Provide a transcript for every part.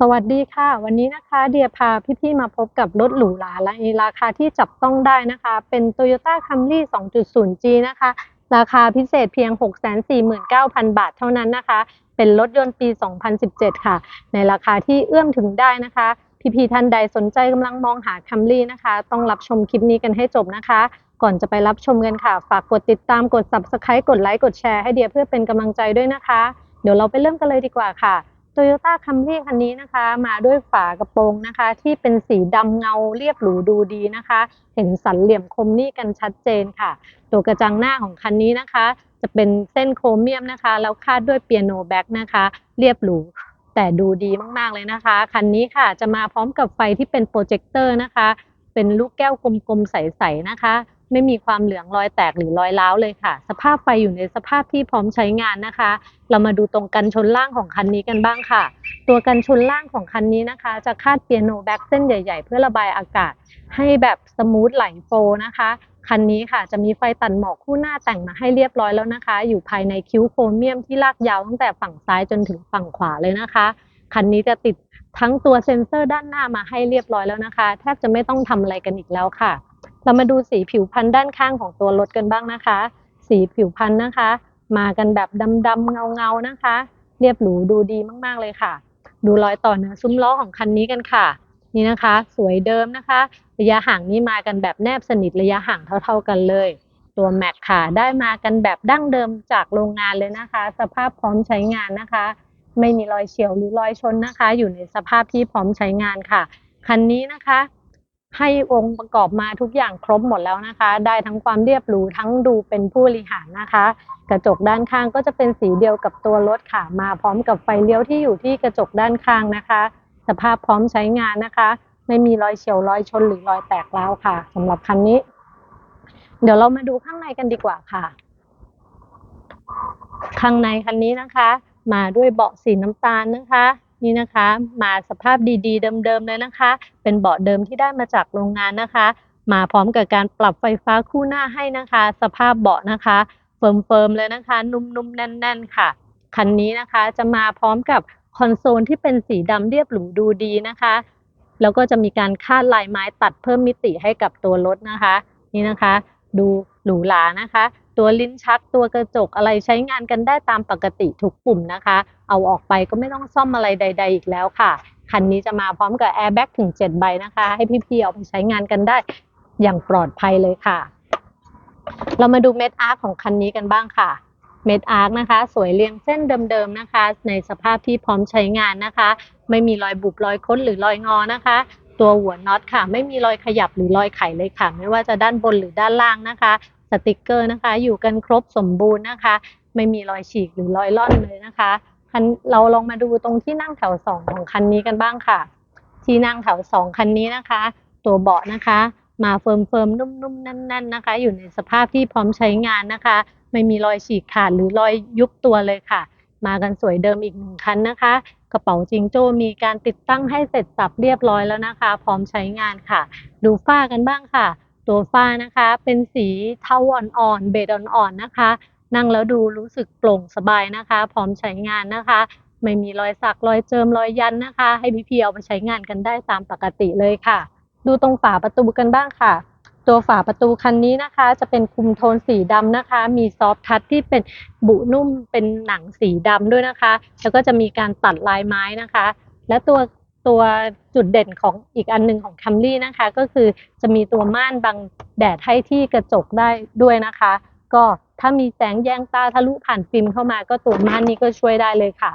สวัสดีค่ะ วันนี้นะคะเดียพาพี่ๆมาพบกับรถหรูหราและราคาที่จับต้องได้นะคะ เป็น Toyota Camry 2.0G นะคะ ราคาพิเศษเพียง 649,000 บาทเท่านั้นนะคะ เป็นรถยนต์ปี 2017 ค่ะ ในราคาที่เอื้อมถึงได้นะคะ พี่ๆท่านใดสนใจกำลังมองหา Camry นะคะ ต้องรับชมคลิปนี้กันให้จบนะคะ ก่อนจะไปรับชมกันค่ะ ฝากกดติดตามกด Subscribe กดไลค์กดแชร์ให้เดียเพื่อเป็นกำลังใจด้วยนะคะ เดี๋ยวเราไปเริ่มกันเลยดีกว่าค่ะ Toyota Camry คันนี้นะคะ มาด้วยฝากระโปรงนะคะ ที่เป็นสีดำเงาเรียบหรูดูดีนะคะ เห็นสันเหลี่ยมคมนี่กันชัดเจนค่ะ ตัวกระจังหน้าของคันนี้นะคะ จะเป็นเส้นโครเมียมนะคะ แล้วคาดด้วยเปียโนแบ็กนะคะ เรียบหรูแต่ดูดีมากๆเลยนะคะ คันนี้ค่ะจะมาพร้อมกับไฟที่เป็นโปรเจคเตอร์นะคะ เป็นลูกแก้วกลมๆใสๆนะคะ ไม่มีความเหลืองรอยแตกหรือรอยร้าวเลยค่ะ สภาพไฟอยู่ในสภาพที่พร้อมใช้งานนะคะ เรามาดูตรงกันชนล่างของคันนี้กันบ้างค่ะ ตัวกันชนล่างของคันนี้นะคะ จะคาดเปียโนแบ็กเส้นใหญ่ ๆ เพื่อระบายอากาศ ให้แบบสมูทไหลโฟนะคะคันนี้ค่ะจะมีไฟตัดหมอกคู่หน้าแต่งมาให้เรียบร้อยแล้วนะคะ อยู่ภายในคิ้วโครเมียมที่ลากยาวตั้งแต่ฝั่งซ้ายจนถึงฝั่งขวาเลยนะคะ คันนี้จะติดทั้งตัวเซ็นเซอร์ด้านหน้ามาให้เรียบร้อยแล้วนะคะ แทบจะไม่ต้องทำอะไรกันอีกแล้วค่ะ เรามาดูสีผิวพันธุ์ด้านข้างของตัวรถกันบ้างนะคะ สีผิวพันธุ์นะคะ มากันแบบดำๆเงาๆนะคะ เรียบหรูดูดีมากๆเลยค่ะ ดูรอยต่อเนื้อซุ้มล้อของคันนี้กันค่ะ นี่นะคะ สวยเดิมนะคะ ระยะห่างนี่มากันแบบแนบสนิทระยะห่างเท่า ๆกันเลย ตัวแม็กค่ะ ได้มากันแบบดั้งเดิมจากโรงงานเลยนะคะ สภาพพร้อมใช้งานนะคะ ไม่มีรอยเฉียวหรือรอยชนนะคะ อยู่ในสภาพที่พร้อมใช้งานค่ะคันนี้นะคะ ให้องค์ประกอบมาทุกอย่างครบหมดแล้วนะคะ ได้ทั้งความเรียบหรูทั้งดูเป็นผู้บริหารนะคะ กระจกด้านข้างก็จะเป็นสีเดียวกับตัวรถค่ะ มาพร้อมกับไฟเลี้ยวที่อยู่ที่กระจกด้านข้างนะคะ สภาพพร้อมใช้งานนะคะ ไม่มีรอยเฉียวรอยชนหรือรอยแตกร้าวค่ะสำหรับคันนี้ เดี๋ยวเรามาดูข้างในกันดีกว่าค่ะ ข้างในคันนี้นะคะ มาด้วยเบาะสีน้ำตาลนะคะ นี่นะคะ มาสภาพดีๆ เดิมๆเลยนะคะ เป็นเบาะเดิมที่ได้มาจากโรงงานนะคะ มาพร้อมกับการปรับไฟฟ้าคู่หน้าให้นะคะ สภาพเบาะนะคะเฟิร์มๆเลยนะคะ นุ่มๆแน่น ๆ ค่ะคันนี้นะคะจะมาพร้อมกับคอนโซลที่เป็นสีดำเรียบหรูดูดีนะคะ แล้วก็จะมีการคาดลายไม้ตัดเพิ่มมิติให้กับตัวรถนะคะ นี่นะคะ ดู หรูหรานะคะ ตัวลิ้นชักตัวกระจกอะไรใช้งานกันได้ตามปกติทุกปุ่มนะคะ เอาออกไปก็ไม่ต้องซ่อมอะไรใด ๆ อีกแล้วค่ะ คันนี้จะมาพร้อมกับแอร์แบ็กถึง 7 ใบนะคะ ให้พี่ๆเอาไปใช้งานกันได้อย่างปลอดภัยเลยค่ะ เรามาดูเม็ดอาร์คของคันนี้กันบ้างค่ะเม็ดอาร์คนะคะ สวยเรียงเส้นเดิมๆนะคะ ในสภาพที่พร้อมใช้งานนะคะ ไม่มีรอยบุบรอยค้นหรือรอยงอนะคะ ตัวหัวน็อตค่ะ ไม่มีรอยขยับหรือรอยไขเลยค่ะ ไม่ว่าจะด้านบนหรือด้านล่างนะคะ สติกเกอร์นะคะ อยู่กันครบสมบูรณ์นะคะ ไม่มีรอยฉีกหรือรอยล่อนเลยนะคะคันเราลองมาดูตรงที่นั่งแถวสองของคันนี้กันบ้างค่ะ ที่นั่งแถวสองคันนี้นะคะ ตัวเบาะนะคะ มาเฟิร์มเฟิร์มๆนุ่มๆแน่น ๆนะคะ อยู่ในสภาพที่พร้อมใช้งานนะคะ ไม่มีรอยฉีกขาดหรือรอยยุบตัวเลยค่ะ มากันสวยเดิมอีกหนึ่งคันนะคะ กระเป๋าจิงโจ้มีการติดตั้งให้เสร็จสับเรียบร้อยแล้วนะคะ พร้อมใช้งานค่ะ ดูฝ้ากันบ้างค่ะ ตัวฝ้านะคะ เป็นสีเทาอ่อนๆเบจอ่อนๆนะคะ นั่งแล้วดูรู้สึกโปร่งสบายนะคะ พร้อมใช้งานนะคะ ไม่มีรอยสักรอยเจิมรอยยันนะคะ ให้พี่ๆเอาไปใช้งานกันได้ตามปกติเลยค่ะ ดูตรงฝาประตูกันบ้างค่ะ ตัวฝาประตูคันนี้นะคะ จะเป็นคุมโทนสีดำนะคะ มีซอฟทัชที่เป็นบุนุ่มเป็นหนังสีดำด้วยนะคะ แล้วก็จะมีการตัดลายไม้นะคะ และตัว ตัวจุดเด่นของอีกอันหนึ่งของ Camry นะคะ ก็คือจะมีตัวม่านบังแดดให้ที่กระจกได้ด้วยนะคะ ก็ถ้ามีแสงแยงตาทะลุผ่านฟิล์มเข้ามาก็ตัวม่านนี้ก็ช่วยได้เลยค่ะ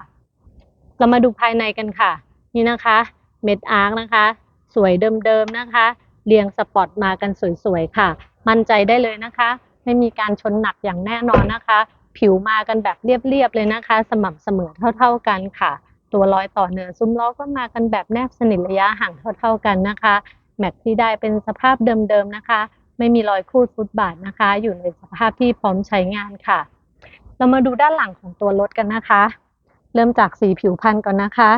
เรามาดูภายในกันค่ะ นี่นะคะเม็ดอาร์คนะคะ สวยเดิมๆนะคะ เรียงสปอตมากันสวยๆค่ะ มั่นใจได้เลยนะคะ ไม่มีการชนหนักอย่างแน่นอนนะคะ ผิวมากันแบบเรียบๆเลยนะคะ สม่ำเสมอเท่า ๆกันค่ะ ตัวรอยต่อเหนือซุ้มล้อก็มากันแบบแนบสนิทระยะห่างเท่าๆกันนะคะ แม็กที่ได้เป็นสภาพเดิมๆนะคะ ไม่มีรอยคูดฟุตบาทนะคะ อยู่ในสภาพที่พร้อมใช้งานค่ะ เรามาดูด้านหลังของตัวรถกันนะคะ เริ่มจากสีผิวพันธุ์ก่อนนะคะ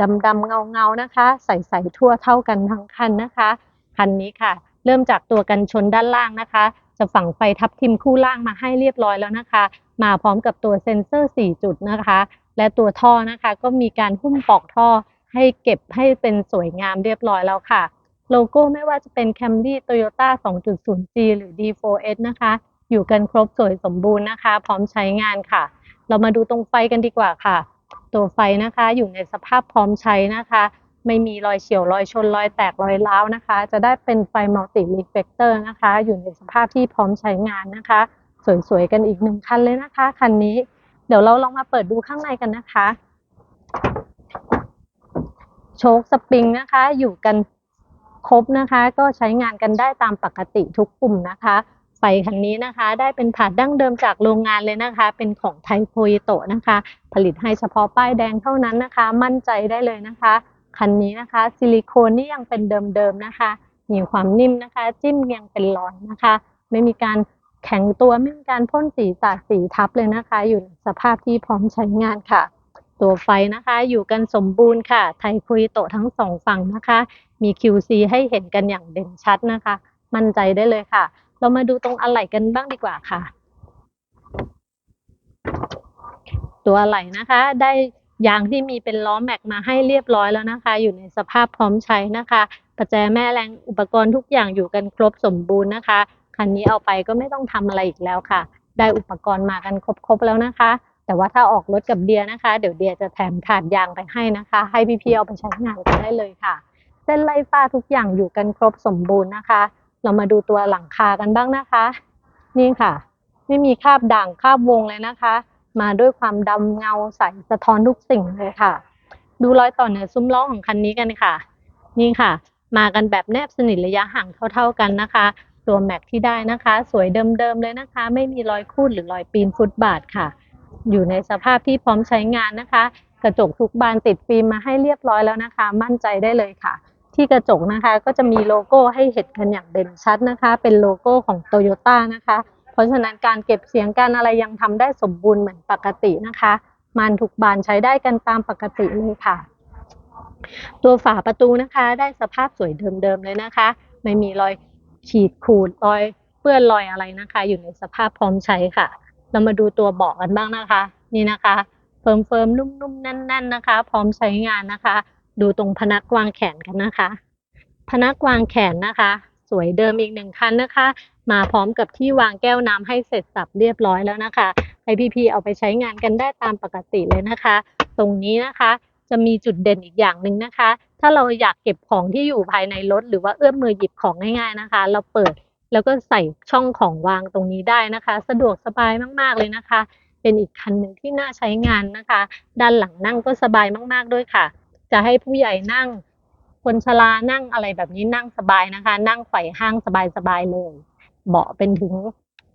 ดำดำเงาเงาๆนะคะ ใสๆทั่วเท่ากันทั้งคันนะคะคันนี้ค่ะ เริ่มจากตัวกันชนด้านล่างนะคะ จะฝังไฟทับทิมคู่ล่างมาให้เรียบร้อยแล้วนะคะ มาพร้อมกับตัวเซ็นเซอร์ 4 จุดนะคะ และตัวท่อนะคะ ก็มีการหุ้มปอกท่อให้เก็บให้เป็นสวยงามเรียบร้อยแล้วค่ะ โลโก้ไม่ว่าจะเป็น Camry Toyota 2.0G หรือ D4S นะคะ อยู่กันครบสวยสมบูรณ์นะคะ พร้อมใช้งานค่ะ เรามาดูตรงไฟกันดีกว่าค่ะ ตัวไฟนะคะอยู่ในสภาพพร้อมใช้นะคะ ไม่มีรอยเฉียวรอยชนรอยแตกรอยร้าวนะคะ จะได้เป็นไฟมัลติรีเฟกเตอร์นะคะ อยู่ในสภาพที่พร้อมใช้งานนะคะ สวยๆกันอีกหนึ่งคันเลยนะคะคันนี้ เดี๋ยวเราลองมาเปิดดูข้างในกันนะคะ โชคสปริงนะคะ อยู่กันครบนะคะ ก็ใช้งานกันได้ตามปกติทุกปุ่มนะคะไฟคันนี้นะคะ ได้เป็นถาดดั้งเดิมจากโรงงานเลยนะคะ เป็นของไทโพยโตะนะคะ ผลิตให้เฉพาะป้ายแดงเท่านั้นนะคะ มั่นใจได้เลยนะคะ คันนี้นะคะ ซิลิโคนนี่ยังเป็นเดิมๆนะคะมีความนิ่มนะคะ จิ้มยังเป็นรอยนะคะ ไม่มีการ แข็งตัวไม่มีการพ่นสีสาดสีทับเลยนะคะ อยู่ในสภาพที่พร้อมใช้งานค่ะ ตัวไฟนะคะ อยู่กันสมบูรณ์ค่ะ ไทคุยโตทั้งสองฝั่งนะคะ มี QC ให้เห็นกันอย่างเด่นชัดนะคะ มั่นใจได้เลยค่ะ เรามาดูตรงอะไหล่กันบ้างดีกว่าค่ะ ตัวอะไหล่นะคะ ได้ยางที่มีเป็นล้อแม็กมาให้เรียบร้อยแล้วนะคะ อยู่ในสภาพพร้อมใช้นะคะ ประแจแม่แรงอุปกรณ์ทุกอย่างอยู่กันครบสมบูรณ์นะคะ คันนี้เอาไปก็ไม่ต้องทำอะไรอีกแล้วค่ะ ได้อุปกรณ์มากันครบๆแล้วนะคะ แต่ว่าถ้าออกรถกับเดียนะคะ เดี๋ยวเดียจะแถมถาดยางไปให้นะคะ ให้พี่ๆเอาไปใช้งานกันได้เลยค่ะ เส้นไล่ฟ้าทุกอย่างอยู่กันครบสมบูรณ์นะคะ เรามาดูตัวหลังคากันบ้างนะคะ นี่ค่ะ ไม่มีคราบด่างคราบวงเลยนะคะ มาด้วยความดำเงาใสสะท้อนทุกสิ่งเลยค่ะ ดูรอยต่อเหนือซุ้มล้อของคันนี้กันค่ะ นี่ค่ะ มากันแบบแนบสนิทระยะห่างเท่า ๆกันนะคะ ตัวแม็กที่ได้นะคะ สวยเดิมๆเลยนะคะ ไม่มีรอยคูดหรือรอยปีนฟุตบาทค่ะ อยู่ในสภาพที่พร้อมใช้งานนะคะ กระจกทุกบานติดฟิล์มมาให้เรียบร้อยแล้วนะคะ มั่นใจได้เลยค่ะ ที่กระจกนะคะก็จะมีโลโก้ให้เห็นกันอย่างเด่นชัดนะคะ เป็นโลโก้ของโตโยต้านะคะ เพราะฉะนั้นการเก็บเสียงการอะไรยังทำได้สมบูรณ์เหมือนปกตินะคะมานทุกบานใช้ได้กันตามปกติเลยค่ะ ตัวฝาประตูนะคะ ได้สภาพสวยเดิมๆเลยนะคะ ไม่มีรอย ขีดขูดรอยเปื้อนรอยอะไรนะคะ อยู่ในสภาพพร้อมใช้ค่ะ เรามาดูตัวเบาะกันบ้างนะคะ นี่นะคะเฟิร์มเฟิร์มๆนุ่มๆแน่น ๆนะคะ พร้อมใช้งานนะคะ ดูตรงพนักวางแขนกันนะคะ พนักวางแขนนะคะ สวยเดิมอีกหนึ่งคันนะคะ มาพร้อมกับที่วางแก้วน้ำให้เสร็จสับเรียบร้อยแล้วนะคะให้พี่ๆเอาไปใช้งานกันได้ตามปกติเลยนะคะ ตรงนี้นะคะ จะมีจุดเด่นอีกอย่างหนึ่งนะคะ ถ้าเราอยากเก็บของที่อยู่ภายในรถ หรือว่าเอื้อมมือหยิบของง่าย ๆนะคะ เราเปิดแล้วก็ใส่ช่องของวางตรงนี้ได้นะคะ สะดวกสบายมากๆเลยนะคะ เป็นอีกคันหนึ่งที่น่าใช้งานนะคะ ด้านหลังนั่งก็สบายมากๆด้วยค่ะ จะให้ผู้ใหญ่นั่ง คนชรานั่งอะไรแบบนี้นั่งสบายนะคะ นั่งไขว่ห้างสบายๆเลยเบาะเป็นถึง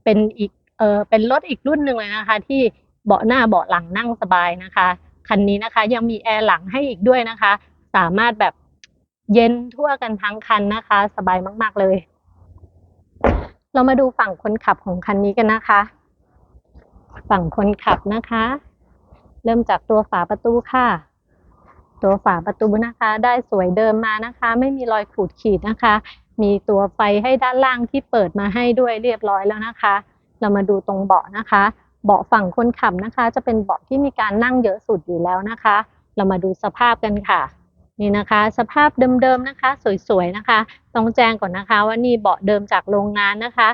เป็นอีกเออเป็นรถอีกรุ่นหนึ่งเลยนะคะ ที่เบาะหน้าเบาะหลังนั่งสบายนะคะ คันนี้นะคะ ยังมีแอร์หลังให้อีกด้วยนะคะ สามารถแบบเย็นทั่วกันทั้งคันนะคะ สบายมาก ๆ เลย เรามาดูฝั่งคนขับของคันนี้กันนะคะ ฝั่งคนขับนะคะ เริ่มจากตัวฝาประตูค่ะ ตัวฝาประตูนะคะ ได้สวยเดิมมานะคะ ไม่มีรอยขูดขีดนะคะ มีตัวไฟให้ด้านล่างที่เปิดมาให้ด้วยเรียบร้อยแล้วนะคะ เรามาดูตรงเบาะนะคะ เบาะฝั่งคนขับนะคะ จะเป็นเบาะที่มีการนั่งเยอะสุดอยู่แล้วนะคะ เรามาดูสภาพกันค่ะ นี่นะคะ สภาพเดิมๆนะคะ สวยๆนะคะต้องแจ้งก่อนนะคะว่านี่เบาะเดิมจากโรงงานนะคะ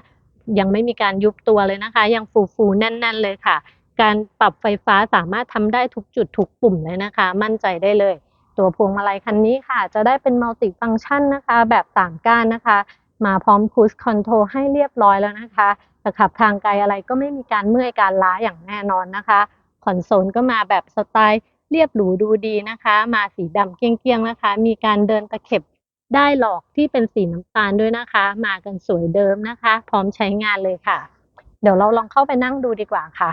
ยังไม่มีการยุบตัวเลยนะคะ ยังฟูๆแน่น ๆเลยค่ะ การปรับไฟฟ้าสามารถทำได้ทุกจุดทุกปุ่มเลยนะคะ มั่นใจได้เลย ตัวพวงมาลัยคันนี้ค่ะ จะได้เป็นมัลติฟัง c t ชันนะคะ แบบต่างก้านนะคะ มาพร้อม Cruise Control ให้เรียบร้อยแล้วนะคะ ขับทางไกลอะไรก็ไม่มีการเมื่อยการล้าอย่างแน่นอนนะคะคอนโซลก็มาแบบสไตล์เรียบหรูดูดีนะคะ มาสีดำเกี้ยงๆนะคะ มีการเดินตะเข็บได้หลอกที่เป็นสีน้ำตาลด้วยนะคะ มากันสวยเดิมนะคะ พร้อมใช้งานเลยค่ะ เดี๋ยวเราลองเข้าไปนั่งดูดีกว่าค่ะ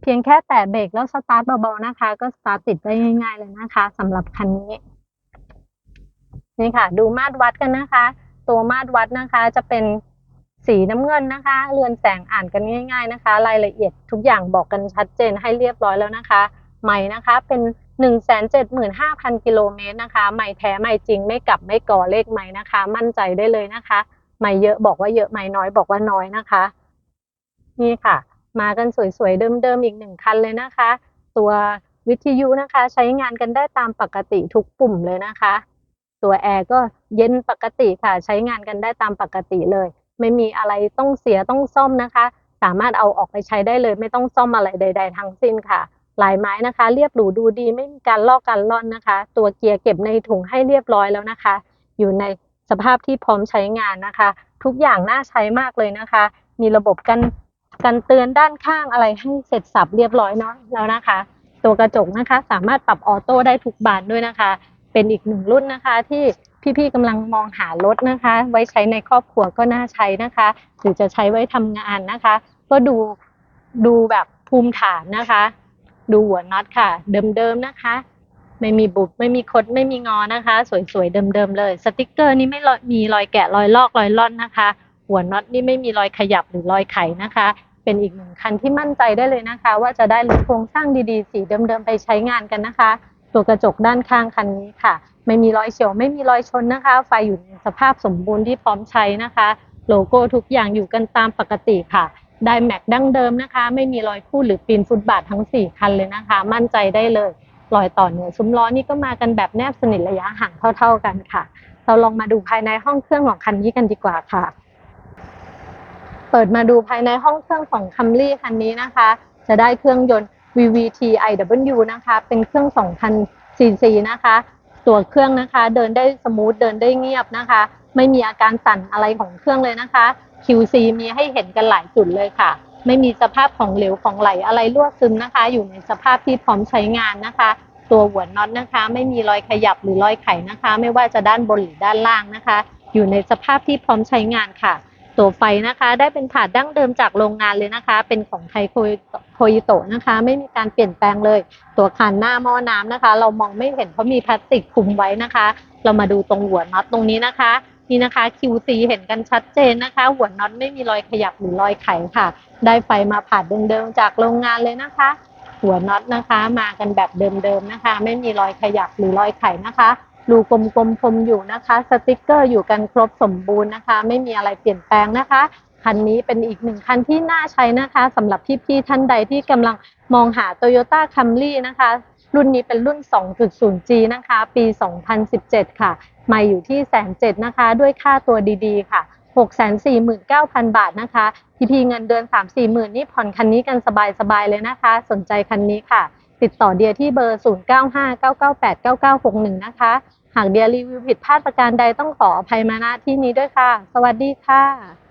เพียงแค่แตะเบรกแล้วสตาร์ทเบาๆนะคะ ก็สตาร์ทติดได้ง่ายๆเลยนะคะสำหรับคันนี้ นี่ค่ะ ดูมาตรวัดกันนะคะ ตัวมาตรวัดนะคะจะเป็นสีน้ำเงินนะคะ เรือนแสงอ่านกันง่าย ๆนะคะ รายละเอียดทุกอย่างบอกกันชัดเจนให้เรียบร้อยแล้วนะคะไม้นะคะเป็น175,000กิโลเมตรนะคะไม้แท้ไม้จริงไม่กลับไม่ก่อเลขไม้นะคะ มั่นใจได้เลยนะคะไม้เยอะบอกว่าเยอะไม้น้อยบอกว่าน้อยนะคะ นี่ค่ะ มากันสวยๆเดิมๆอีกหนึ่งคันเลยนะคะ ตัววิทยุนะคะ ใช้งานกันได้ตามปกติทุกปุ่มเลยนะคะ ตัวแอร์ก็เย็นปกติค่ะ ใช้งานกันได้ตามปกติเลย ไม่มีอะไรต้องเสียต้องซ่อมนะคะ สามารถเอาออกไปใช้ได้เลย ไม่ต้องซ่อมอะไรใด ๆ ทั้งสิ้นค่ะลายไม้นะคะ เรียบหรูดูดีไม่มีการลอกการล่อนนะคะ ตัวเกียร์เก็บในถุงให้เรียบร้อยแล้วนะคะ อยู่ในสภาพที่พร้อมใช้งานนะคะ ทุกอย่างน่าใช้มากเลยนะคะ มีระบบกันกันเตือนด้านข้างอะไรให้เสร็จสับเรียบร้อยเนาะแล้วนะคะ ตัวกระจกนะคะ สามารถปรับออโต้ได้ทุกบานด้วยนะคะ เป็นอีกหนึ่งรุ่นนะคะที่พี่ๆกำลังมองหารถนะคะ ไว้ใช้ในครอบครัวก็น่าใช้นะคะ หรือจะใช้ไว้ทำงานนะคะ ก็ดูดูแบบภูมิฐานนะคะ ดูหัวน็อตค่ะ เดิมๆนะคะ ไม่มีบุบไม่มีคดไม่มีงอนะคะ สวยๆเดิมๆเลย สติกเกอร์นี่ไม่มีรอยแกะรอยลอกรอยล่อนนะคะ หัวน็อตนี่ไม่มีรอยขยับหรือรอยไขนะคะ เป็นอีกหนึ่งคันที่มั่นใจได้เลยนะคะ ว่าจะได้รถโครงสร้างดีๆ สีเดิมๆไปใช้งานกันนะคะ ตัวกระจกด้านข้างคันนี้ค่ะ ไม่มีรอยเฉียวไม่มีรอยชนนะคะ ไฟอยู่ในสภาพสมบูรณ์ที่พร้อมใช้นะคะ โลโก้ทุกอย่างอยู่กันตามปกติค่ะได้แม็กดั้งเดิมนะคะ ไม่มีรอยคูดหรือปีนฟุตบาททั้ง 4 คันเลยนะคะ มั่นใจได้เลยรอยต่อเหนือซุ้มล้อนี่ก็มากันแบบแนบสนิทระยะห่างเท่า ๆกันค่ะ เราลองมาดูภายในห้องเครื่องของคันนี้กันดีกว่าค่ะ เปิดมาดูภายในห้องเครื่องของคัมรี่คันนี้นะคะ จะได้เครื่องยนต์ VVT iW นะคะ เป็นเครื่อง 2,000 cc นะคะ ตัวเครื่องนะคะ เดินได้สมูท เดินได้เงียบนะคะ ไม่มีอาการสั่นอะไรของเครื่องเลยนะคะ QC มีให้เห็นกันหลายจุดเลยค่ะ ไม่มีสภาพของเหลวของไหลอะไรรั่วซึมนะคะ อยู่ในสภาพที่พร้อมใช้งานนะคะ ตัวหัวน็อตนะคะ ไม่มีรอยขยับหรือรอยไขนะคะ ไม่ว่าจะด้านบนหรือด้านล่างนะคะ อยู่ในสภาพที่พร้อมใช้งานค่ะ ตัวไฟนะคะ ได้เป็นถาดดั้งเดิมจากโรงงานเลยนะคะ เป็นของไทยโคยิโตะนะคะ ไม่มีการเปลี่ยนแปลงเลย ตัวคานหน้าหม้อน้ำนะคะ เรามองไม่เห็นเพราะมีพลาสติกคลุมไว้นะคะ เรามาดูตรงหัวน็อตตรงนี้นะคะ นี่นะคะ QC เห็นกันชัดเจนนะคะ หัวน็อตไม่มีรอยขยับหรือรอยไขค่ะ ได้ไฟมาผ่านเดิมๆจากโรงงานเลยนะคะ หัวน็อตนะคะ มากันแบบเดิมๆนะคะ ไม่มีรอยขยับหรือรอยไขนะคะ รูกลมๆพรมอยู่นะคะ สติกเกอร์อยู่กันครบสมบูรณ์นะคะ ไม่มีอะไรเปลี่ยนแปลงนะคะ คันนี้เป็นอีกหนึ่งคันที่น่าใช้นะคะสำหรับพี่ๆท่านใดที่กำลังมองหา Toyota Camry นะคะ รุ่นนี้เป็นรุ่น 2.0G นะคะ ปี 2017 ค่ะมาอยู่ที่แสนเจ็ดนะคะ ด้วยค่าตัวดีๆ ค่ะ649,000 บาทนะคะพี่พีเงินเดือน 3-4หมื่นนี่ผ่อนคันนี้กันสบาย ๆ เลยนะคะ สนใจคันนี้ค่ะ ติดต่อเดียที่เบอร์ 0959989961 นะคะ หากเดียรีวิวผิดพลาดประการใดต้องขออภัยมาณที่นี้ด้วยค่ะ สวัสดีค่ะ